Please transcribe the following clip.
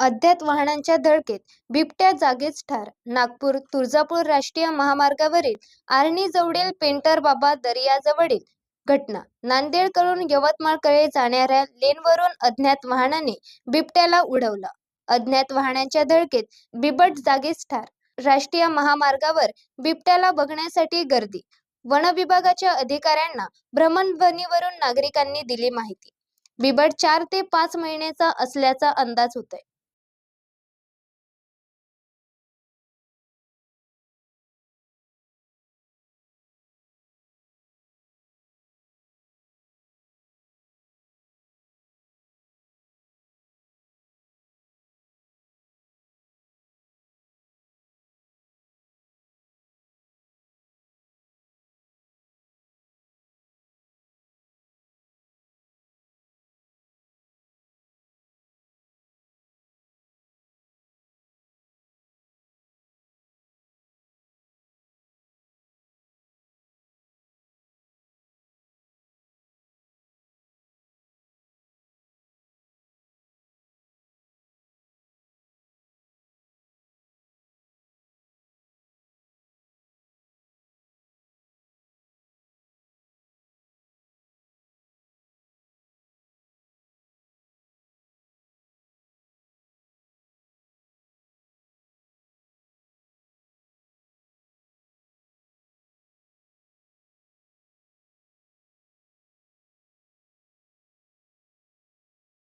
अज्ञात वाहनांच्या धडकेत बिबट्या जागीच ठार. नागपूर तुळजापूर राष्ट्रीय महामार्गावरील आर्णी जवळील पेंटर बाबा दर्याजवळील घटना. नांदेडकडून यवतमाळकडे जाणाऱ्या लेनवरून अज्ञात वाहनाने बिबट्याला उडवलं. अज्ञात वाहनांच्या धडकेत बिबट जागीच ठार. राष्ट्रीय महामार्गावर बिबट्याला बघण्यासाठी गर्दी. वन विभागाच्या अधिकाऱ्यांना भ्रमणध्वनीवरून नागरिकांनी दिली माहिती. बिबट चार ते पाच महिन्याचा असल्याचा अंदाज होतोय.